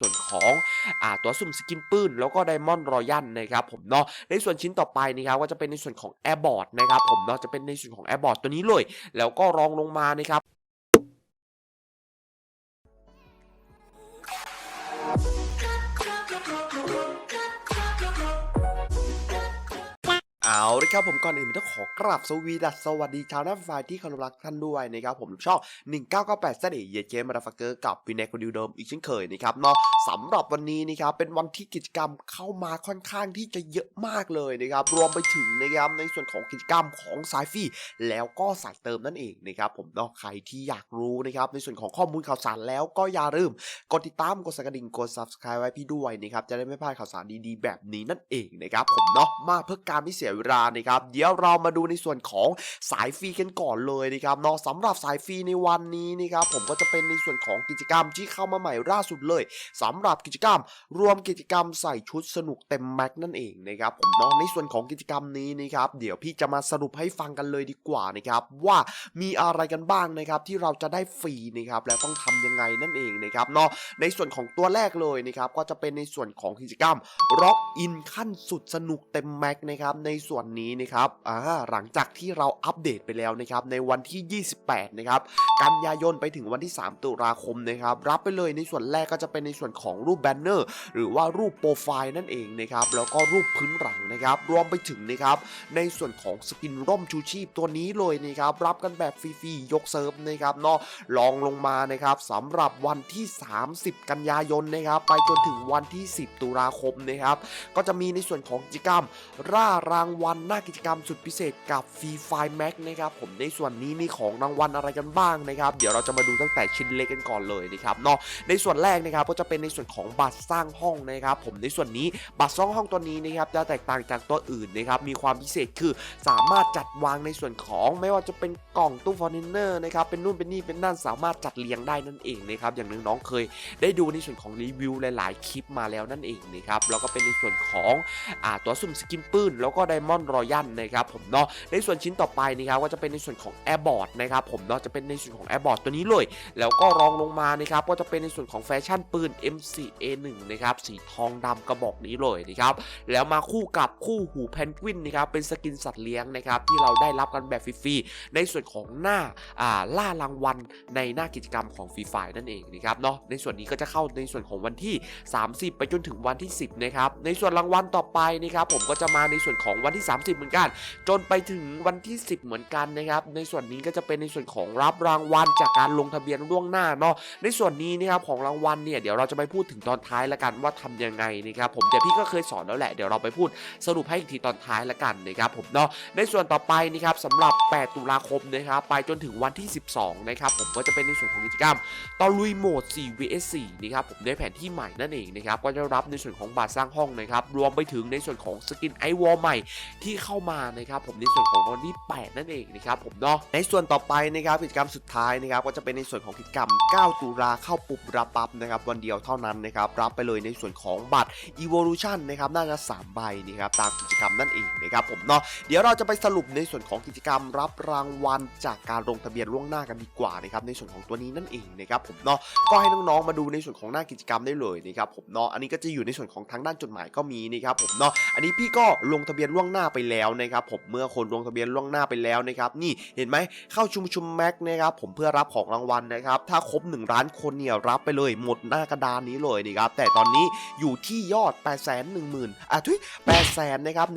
ส่วนของอ่าตัวสุ่มสกินปืนแล้วก็ไดมอนด์รอยัลนะครับผมเนาะในส่วนชิ้นต่อไปนะครับก็จะเป็นในส่วนของแอร์บอร์ดนะครับผมเนาะจะเป็นในส่วนของแอร์บอร์ดตัวนี้เลย แล้วก็รองลงมานะครับ เอาละครับผมก่อนอื่นต้องขอกราบสวีดัสสวัสดีชาวหน้าไฟที่เคารพรักท่านด้วยนะครับผมช่อง1998เสด็จเยเจมาราฟักเกอร์กับวินเนคนดิวเดิมอีกเช่นเคยนะครับเนาะสำหรับวันนี้นะครับเป็นวันที่กิจกรรมเข้ามาค่อนข้างที่จะเยอะมากเลยนะครับรวมไปถึงนะครับในส่วนของกิจกรรมของสายฟรีแล้วก็สายเติมนั่นเองนะครับผมเนาะใครที่อยากรู้นะครับในส่วนของข้อมูลข่าวสารแล้วก็อย่าลืมกดติดตามกดสั่นกระดิ่งกด subscribe ไว้พี่ด้วยนะครับจะได้ไม่พลาดข่าวสารดีๆ แบบนี้นั่นเองนะครับผมเนาะมาเพื่อการไม่เสียเวลานะครับเดี๋ยวเรามาดูในส่วนของสายฟรีกันก่อนเลยนะครับเนาะสำหรับสายฟรีในวันนี้นะครับผมก็จะเป็นในส่วนของกิจกรรมที่เข้ามาใหม่ล่าสุดเลยสำหรับกิจกรรม รวมกิจกรรมใส่ชุดสนุกเต็มแม็กนั่นเองนะครับผมเนาะในส่วนของกิจกรรมนี้นะครับเดี๋ยวพี่จะมาสรุปให้ฟังกันเลยดีกว่านะครับว่ามีอะไรกันบ้างนะครับที่เราจะได้ฟรีนะครับแล้วต้องทำยังไงนั่นเองนะครับเนาะในส่วนของตัวแรกเลยนะครับก็จะเป็นในส่วนของกิจกรรม Rock In ขั้นสุดสนุกเต็มแม็กนะครับในส่วนนี้นะครับหลังจากที่เราอัปเดตไปแล้วนะครับในวันที่ 28 นะครับกันยายนไปถึงวันที่ 3 ตุลาคมนะครับรับไปเลยในส่วนแรกก็จะเป็นในส่วนของรูปแบนเนอร์หรือว่ารูปโปรไฟล์นั่นเองนะครับแล้วก็รูปพื้นหลังนะครับรวมไปถึงนะครับในส่วนของสกินร่มชูชีพตัวนี้เลยนะครับรับกันแบบฟรีๆยกเซิร์ฟนะครับเนาะลองลงมานะครับสำหรับวันที่ 30 กันยายนนะครับไปจนถึงวันที่ 10 ตุลาคมนะครับก็จะมีในส่วนของกิจกรรมร่ารางวัลหน้ากิจกรรมสุดพิเศษกับฟรีไฟแม็กนะครับผมในส่วนนี้มีของรางวัลอะไรกันบ้างนะครับ เดี๋ยวเราจะมาดูตั้งแต่ชิ้นเล็กกันก่อนเลยนะครับเนาะในส่วนแรกนะครับก็จะเป็นในส่วนของบัตรสร้างห้องนะครับ ผมในส่วนนี้บัตรสร้างห้องตัวนี้นะครับจะแตกต่างจากตัวอื่นนะครับมีความพิเศษคือสามารถจัดวางในส่วนของไม่ว่าจะเป็นกล่องตู้ฟอร์นเนอร์นะครับเป็นนู่นเป็นนี่เป็นนั่นสามารถจัดเรียงได้นั่นเองนะครับอย่างน้องๆเคย ได้ดูในส่วนของรีวิวหลาย ๆ คลิปมาแล้วนั่นเองนะครับแล้วก็เป็นในส่วนของอ่าตัวสุ่มสกินปืนแล้วก็ไดมอนด์รอยัลนะครับผมเนาะในส่วนชิ้นต่อไปนะครับก็จะเป็นในส่วนของแอร์บอร์ดนะครับผมเนาะจะเป็นในส่วนของแอร์บอร์ดตัวนี้เลย แล้วก็รองลงมานะครับก็จะเป็นในส่วนของแฟชั่นปืน M4A1 นะครับสีทองดำกระบอกนี้เลยนะครับแล้วมาคู่กับคู่หูแพนกวินนะครับเป็นสกินสัตว์เลี้ยงนะครับที่เราได้รับกันแบบฟรีๆในส่วนของหน้าอ่าล่ารางวัลในหน้ากิจกรรมของฟรีไฟนั่นเองนะครับเนาะในส่วนนี้ก็จะเข้าในส่วนของวันที่ 30 ไปจนถึงวันที่ 10นะครับในส่วนรางวัลต่อไปนะครับผมก็จะมาในส่วนของวันที่30 เหมือนกัน จนไปถึงวันที่ 10 เหมือนกันนะครับ ในส่วนนี้ก็จะเป็นในส่วนของรับรางวัลจากการลงทะเบียนล่วงหน้าเนาะ ในส่วนนี้นะครับของรางวัลเนี่ยเดี๋ยวเราจะไปพูดถึงตอนท้ายละกันว่าทำยังไงนะครับผมแต่พี่ก็เคยสอนแล้วแหละเดี๋ยวเราไปพูดสรุปให้อีกทีตอนท้ายละกันนะครับผมเนาะในส่วนต่อไปนะครับสำหรับ 8 ตุลาคมนะครับไปจนถึงวันที่ 12 นะครับผมก็จะเป็นในส่วนของกิจกรรมตอลุยโหมด 4 vs 4นะครับผมได้แผนที่ใหม่นั่นเองนะครับก็จะรับในส่วนของบัตรสร้างห้องนะครับรวมไปถึงในส่วนของสกินไอวอลใหม่ที่เข้ามานะครับผมในส่วนของวันที่ 8 นั่นเองนะครับผมเนาะในส่วนต่อไปนะครับกิจกรรมสุดท้ายนะครับก็จะเป็นในส่วนของกิจกรรม 9 ตุลาเข้าปุบรับปั๊บนะครับวันเดียวเท่านั้นนะครับรับไปเลยในส่วนของบัตร Evolution นะครับน่าจะ3ใบนะครับตามกิจกรรมนั่นเองนะครับผมเนาะเดี๋ยวเราจะไปสรุปในส่วนของกิจกรรมรับรางวัลจากการลงทะเบียนล่วงหน้ากันดีกว่านะครับในส่วนของตัวนี้นั่นเองนะครับผมเนาะก็ให้น้องๆมาดูในส่วนของหน้ากิจกรรมได้เลยนะครับผมเนาะอันนี้ก็จะอยู่ในส่วนของทางด้านจดหมายก็มีนะครับผมเนาะอันนี้พี่ก็ลงทะเบียนล่วงงหน้าไปแล้วนะครับผมเมื่อคนลงทะเบียนล่วงหน้าไปแล้วนะครับนี่เห็นไหมเข้าชุมชุมแม็กนะครับผมเพื่อรับของรางวัลนะครับถ้าครบ1ล้านคนเนี่ยรับไปเลยหมดหน้ากระดานนี้เลยนะครับแต่ตอนนี้อยู่ที่ยอด 8 1 0 0 0 0อะทุย8แสนนะครับ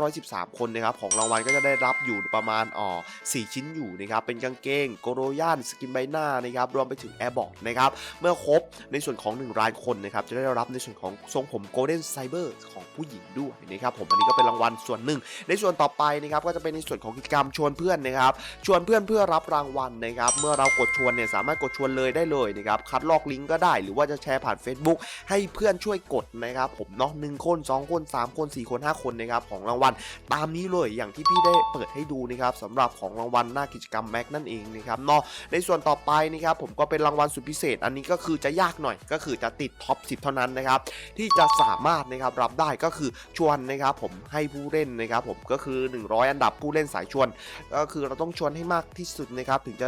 1,513 คนนะครับของรางวัลก็จะได้รับอยู่ประมาณอ๋อ4ชิ้นอยู่นะครับเป็นกางเกงโกโรย่านสกินใบหน้านะครับรวมไปถึงแอร์บอร์ดนะครับเมื่อครบในส่วนของ1ล้านคนนะครับจะได้รับในส่วนของทรงผมโกลเด้นไซเบอร์ของผู้หญิงด้วยนะครับผมอันนี้ก็เป็นรางวัลส่วนหนึ่ง ในส่วนต่อไปนะครับก็จะเป็นในส่วนของกิจกรรมชวนเพื่อนนะครับชวนเพื่อนเพื่อรับรางวัลนะครับเมื่อเรากดชวนเนี่ยสามารถกดชวนเลยได้เลยนะครับคัดลอกลิงก์ก็ได้ หรือว่าจะแชร์ผ่าน Facebook ให้เพื่อนช่วยกดนะครับผมเนาะหนึ่งคนสองคนสามคนสี่คนห้าคนนะครับของรางวัลตามนี้เลยอย่างที่พี่ได้เปิดให้ดูนะครับสำหรับของรางวัลหน้ากิจกรรมแม็กนั่นเองนะครับเนาะในส่วนต่อไปนะครับผมก็เป็นรางวัลสุดพิเศษ อันนี้ก็คือจะยากหน่อยก็คือจะติดท็อป10 เท่านั้นนะครับที่จะสามารถนะครับรับได้ก็คือชวนนะครับผมให้ผู้เล่นนะครับนะครับผมก็คือ 100 อันดับผู้เล่นสายชวน ก็คือเราต้องชวนให้มากที่สุดนะครับถึงจะ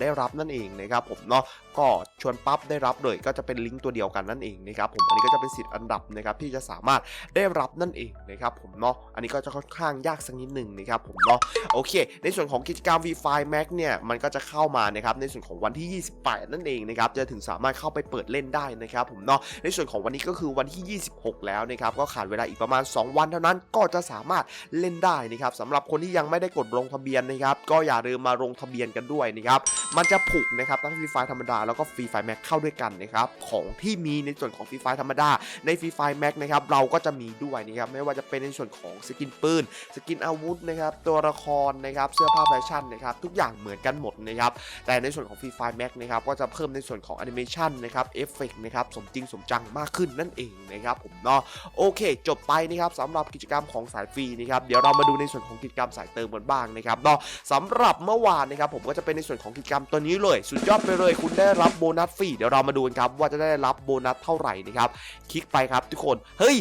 ได้รับนั่นเองนะครับผมเนาะก็ชวนปั๊บได้รับเลยก็จะเป็นลิงก์ตัวเดียวกันนั่นเองนะครับผมอันนี้ก็จะเป็นสิทธิ์อันดับนะครับที่จะสามารถได้รับนั่นเองนะครับผมเนาะอันนี้ก็จะค่อนข้างยากสักนิดหนึ่งนะครับผมเนาะโอเค ในส่วนของกิจกรรม V5 Max เนี่ยมันก็จะเข้ามานะครับในส่วนของวันที่ 28 นั่นเองนะครับจะถึงสามารถเข้าไปเปิดเล่นได้นะครับผมเนาะในส่วนของวันนี้ก็คือวันที่ 26 แล้วนะครับก็ขาดเวลาอีกประมาณ 2 วันเท่านั้นก็จะสามารถเล่นได้นะครับสำหรับคนที่ยังไม่ได้กดลงทะเบียนนะครับก็อย่าลืมมาลงทะเบียนกันด้วยนะครับมันจะผูกนะครับทั้งฟรีไฟธรรมดาแล้วก็ฟรีไฟแม็กเข้าด้วยกันนะครับของที่มีในส่วนของฟรีไฟธรรมดาในฟรีไฟแม็กนะครับเราก็จะมีด้วยนะครับไม่ว่าจะเป็นในส่วนของสกินปืนสกินอาวุธนะครับตัวละครนะครับเสื้อผ้าแฟชั่นนะครับทุกอย่างเหมือนกันหมดนะครับแต่ในส่วนของฟรีไฟแม็กนะครับก็จะเพิ่มในส่วนของแอนิเมชันนะครับเอฟเฟกนะครับสมจริงสมจังมากขึ้นนั่นเองนะครับผมเนาะโอเค จบไปนะครับสำหรับกิจกรรมของสายฟรีนะครับเดี๋ยวเรามาดูในส่วนของกิจกรรมสายเติมกันบ้างนะครับเนาะสำหรับเมื่อวานนะครับผมก็จะเป็นในส่วนของกิจกรรมตัวนี้เลย สุดยอดไปเลย คุณได้รับโบนัสฟรีเดี๋ยวเรามาดูกันครับว่าจะได้รับโบนัสเท่าไหร่นะครับคลิกไปครับทุกคนเฮ้ย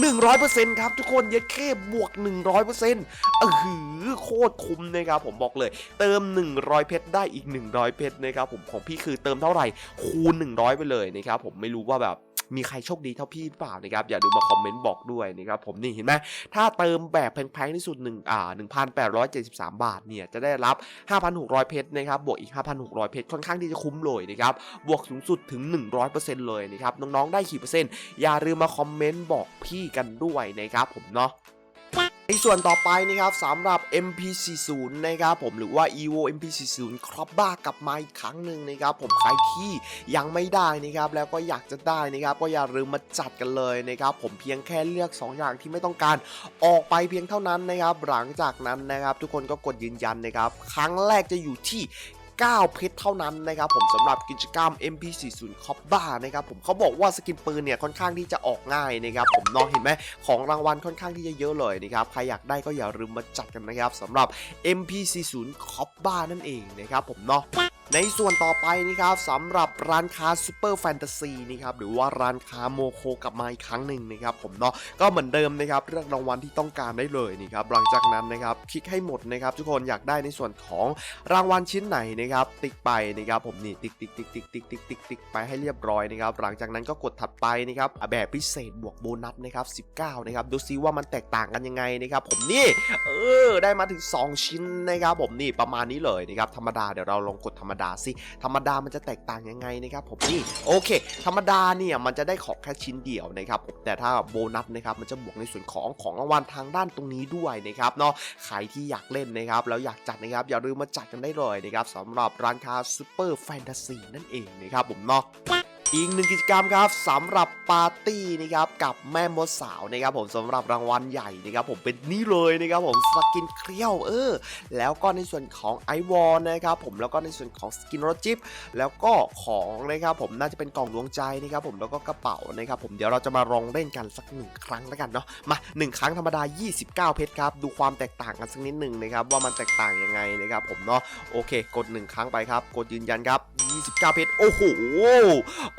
หนึ่งร้อยเปอร์เซ็นต์ครับทุกคนเย็ดแค่บวกหนึ่งร้อยเปอร์เซ็นต์เออหือโคตรคุ้มนะครับผมบอกเลย เติม 100 เพชรได้อีก 100 เพชรนะครับผมของพี่คือเติมเท่าไหร่คูณ 100 ไปเลยนะครับผมไม่รู้ว่าแบบ มีใครโชคดีเท่าพี่หรือเปล่านะครับอย่าลืมมาคอมเมนต์บอกด้วยนะครับผมนี่เห็นไหมถ้าเติมแบบแพงๆที่สุด1อ่า1,873บาทเนี่ยจะได้รับ5,600เพชรนะครับบวกอีก5,600เพชรค่อนข้างที่จะคุ้มเลยนะครับบวกสูงสุดถึง100%เลยนะครับน้องๆได้กี่เปอร์เซ็นต์อย่าลืมมาคอมเมนต์บอกพี่กันด้วยนะครับผมเนาะ ในส่วนต่อไปนะครับสำหรับ MP40 นะครับผมหรือว่า EVO MP40 ครอบบ้ากลับมาอีกครั้งหนึ่งนะครับผมใครที่ยังไม่ได้นะครับแล้วก็อยากจะได้นะครับก็อย่าลืมมาจัดกันเลยนะครับผมเพียงแค่เลือก 2 อย่างที่ไม่ต้องการออกไปเพียงเท่านั้นนะครับหลังจากนั้นนะครับทุกคนก็กดยืนยันนะครับครั้งแรกจะอยู่ที่ 9 เพชรเท่านั้นนะครับผมสำหรับกิจกรรม MP40 c o b b a นะครับผมเขาบอกว่าสกินปืนเนี่ยค่อนข้างที่จะออกง่ายนะครับผมเน้องเห็นไหมของรางวัลค่อนข้างที่จะเยอะเลยนะครับใครอยากได้ก็อย่าลืมมาจัดกันนะครับสำหรับ MP40 c o b b a นั่นเองนะครับผมเนาะ ในส่วนต่อไปนะครับสำหรับร้านค้าซูเปอร์แฟนตาซีนะครับหรือว่าร้านค้าโมโคกลับมาอีกครั้งหนึ่งนะครับผมเนาะก็เหมือนเดิมนะครับเลือกรางวัลที่ต้องการได้เลยนะครับหลังจากนั้นนะครับคลิกให้หมดนะครับทุกคนอยากได้ในส่วนของรางวัลชิ้นไหนนะครับติ๊กไปนะครับผมนี่ติ๊กติ๊กติ๊กติ๊กติ๊กติ๊กติ๊กติ๊กไปให้เรียบร้อยนะครับหลังจากนั้นก็กดถัดไปนะครับแบบพิเศษบวกโบนัสนะครับ19นะครับดูซิว่ามันแตกต่างกันยังไงนะครับผมนี่เออได้มาถึง 2 ชิ้นนะครับผมนี่ประมาณนี้เลยนะครับธรรมดาเดี๋ยวเราลองกดธรรมดาสิธรรมดามันจะแตกต่างยังไงนะครับผมนี่โอเค ธรรมดาเนี่ยมันจะได้ของแค่ชิ้นเดียวนะครับผมแต่ถ้าโบนัสนะครับมันจะบวกในส่วนของของรางวัลทางด้านตรงนี้ด้วยนะครับเนาะใครที่อยากเล่นนะครับแล้วอยากจัดนะครับอย่าลืมมาจัดกันได้เลยนะครับสำหรับร้านค้าซูเปอร์แฟนตาซีนั่นเองนะครับผมเนาะ อีกหนึ่งกิจกรรมครับสำหรับปาร์ตี้นะครับกับแม่มดสาวนะครับผมสำหรับรางวัลใหญ่นะครับผมเป็นนี่เลยนะครับผมสกินเครียวเออแล้วก็ในส่วนของไอวอลนะครับผมแล้วก็ในส่วนของสกินรถจิ๊บแล้วก็ของนะครับผมน่าจะเป็นกล่องดวงใจนะครับผมแล้วก็กระเป๋านะครับผมเดี๋ยวเราจะมาลองเล่นกันสักหนึ่งครั้งแล้วกันเนาะมาหนึ่งครั้งธรรมดา 29 เพชรครับดูความแตกต่างกันสักนิดหนึ่งนะครับว่ามันแตกต่างยังไงนะครับผมเนาะโอเค กดหนึ่งครั้งไปครับ กดยืนยันครับ 29 เพชรโอ้โห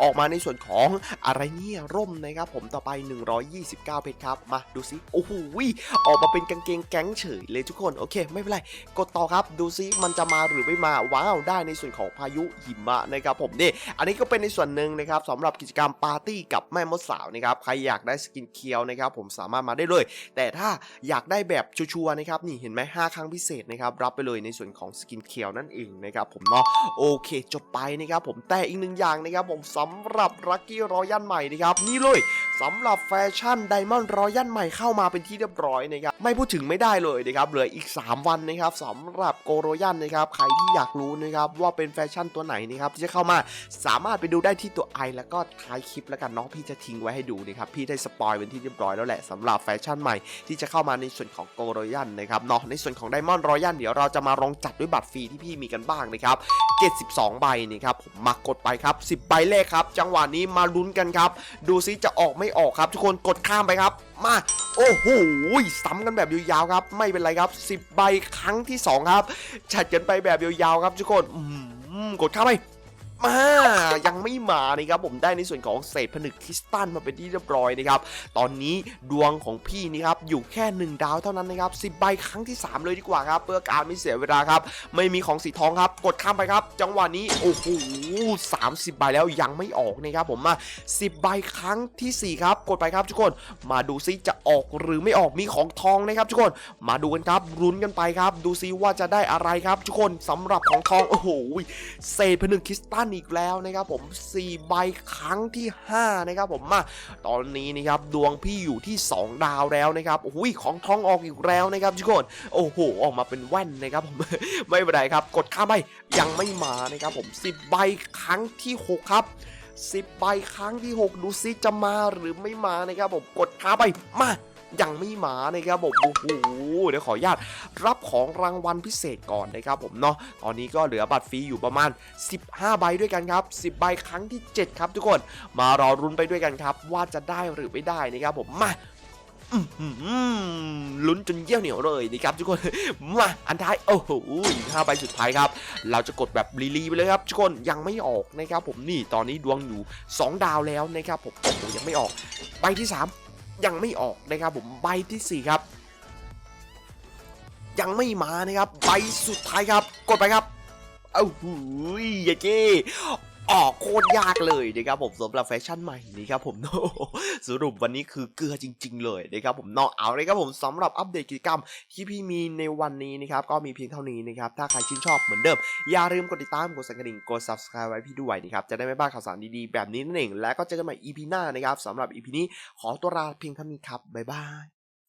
ออกมาในส่วนของอะไรเนี่ยร่มนะครับผมต่อไป 129 เพชรครับ มาดูซิโอ้โหออกมาเป็นกางเกงแก๊งเฉยเลยทุกคน โอเค ไม่เป็นไร กดต่อครับดูซิมันจะมาหรือไม่มาว้าวได้ในส่วนของพายุหิมะนะครับผมนี่อันนี้ก็เป็นในส่วนหนึ่งนะครับสำหรับกิจกรรมปาร์ตี้กับแม่มดสาวนะครับใครอยากได้สกินเคียวนะครับผมสามารถมาได้เลย แต่ถ้าอยากได้แบบชัวร์นะครับนี่เห็นไหม5ครั้งพิเศษนะครับรับไปเลยในส่วนของสกินเคียวนั่นเองนะครับผมเนาะโอเคจบไปนะครับผมแต่อีกหนึ่งอย่างนะครับผมสำำหรับลัคกี้รอยันใหม่นะครับนี่เลยสำหรับแฟชั่นไดมอนด์รอยันใหม่เข้ามาเป็นที่เรียบร้อยนะครับไม่พูดถึงไม่ได้เลยนะครับเหลืออีก 3 วันนะครับสำหรับโกโรยันนะครับใครที่อยากรู้นะครับว่าเป็นแฟชั่นตัวไหนนะครับที่จะเข้ามาสามารถไปดูได้ที่ตัวไอแล้วก็ท้ายคลิปแล้วกันเนาะพี่จะทิ้งไว้ให้ดูนะครับพี่ได้สปอยเป็นที่เรียบร้อยแล้วแหละสำหรับแฟชั่นใหม่ที่จะเข้ามาในส่วนของโกโรยันนะครับเนาะในส่วนของไดมอนด์รอยันเดี๋ยวเราจะมาลองจัดด้วยบัตรฟรีที่พี่มีกันบ้างนะครับ 72 ใบนี่ครับผมมากดไปครับ 10 ใบแรกครับ จังหวะนี้มาลุ้นกันครับ ดูซิจะออกไม่ออกครับ ทุกคนกดข้ามไปครับ มาโอ้โหซ้ำกันแบบยาวๆครับ ไม่เป็นไรครับ 10 ใบครั้งที่ 2 ครับจัดกันไปแบบยาวๆครับทุกคนกดข้ามไป มายังไม่มานะครับผมได้ในส่วนของเศษผนึกคริสตัลมาเป็นที่เรียบร้อยนะครับตอนนี้ดวงของพี่นี่ครับอยู่แค่ 1 ดาวเท่านั้นนะครับ10ใบครั้งที่ 3 เลยดีกว่าครับเพื่อการไม่เสียเวลาครับไม่มีของสีทองครับกดข้ามไปครับ จังหวะนี้โอ้โห30ใบแล้วยังไม่ออกนะครับผมมา10ใบครั้งทีสี่ 4 ครับ กดไปครับทุกคน มาดูซิจะออกหรือไม่ออกมีของทองนะครับทุกคนมาดูกันครับรุ้นกันไปครับ ดูซิว่าจะได้อะไรครับ ทุกคนสำหรับของทองโอ้โหเศษผนึกคริสตัลอีกแล้วนะครับผม 4 ใบครั้งที่ 5 นะครับผมมาตอนนี้นะครับดวงพี่อยู่ที่ 2 ดาวแล้วนะครับโอ้ยของทองออกอีกแล้วนะครับทุกคนโอ้โหออกมาเป็นแว่นนะครับผมไม่เป็นไรครับกดข้ามไปยังไม่มานะครับผม 10 ใบครั้งที่ 6 ครับ10ใบครั้งที่ 6 ดูซิจะมาหรือไม่มานะครับผมกดข้ามไปมา ยังไม่มานะครับผมโอ้โหเดี๋ยวขออนุญาตรับของรางวัลพิเศษก่อนนะครับผมเนาะตอนนี้ก็เหลือบัตรฟรีอยู่ประมาณ 15 ใบด้วยกันครับ 10 ใบครั้งที่ 7 ครับทุกคนมารอรุ้นไปด้วยกันครับ ว่าจะได้หรือไม่ได้นะครับผมมาลุ้นจนเยี่ยวเหนียวเลยนะครับทุกคน มาอันท้ายโอ้โหห้าใบสุดท้ายครับ เราจะกดแบบลีไปเลยครับทุกคนยังไม่ออกนะครับผมนี่ตอนนี้ดวงอยู่ 2 ดาวแล้วนะครับผมโอ้โหยังไม่ออกใบที่ 3 ยังไม่ออกนะครับผมใบทีสี่ 4 ครับ ยังไม่มานะครับใบสุดท้ายครับ กดไปครับเอ้าหูยยเจ้ ออกโคตรยากเลยนะครับผมสำหรับแฟชั่นใหม่นี้ครับผมสรุปวันนี้คือเกลือจริง ๆ เลยนะครับผมเนาะเอาเลยครับผมสำหรับอัปเดตกิจกรรมที่พี่มีในวันนี้นะครับก็มีเพียงเท่านี้นะครับถ้าใครชื่นชอบเหมือนเดิม อย่าลืมกดติดตามกดสั่นกระดิ่งกด subscribe ไว้พี่ด้วยนะครับจะได้ไม่พลาดข่าวสารดีๆ แบบนี้นั่นเองและก็เจอกันใหม่ EP หน้านะครับสำหรับ EP นี้ขอตัวลาเพียงเท่านี้ครับบ๊ายบาย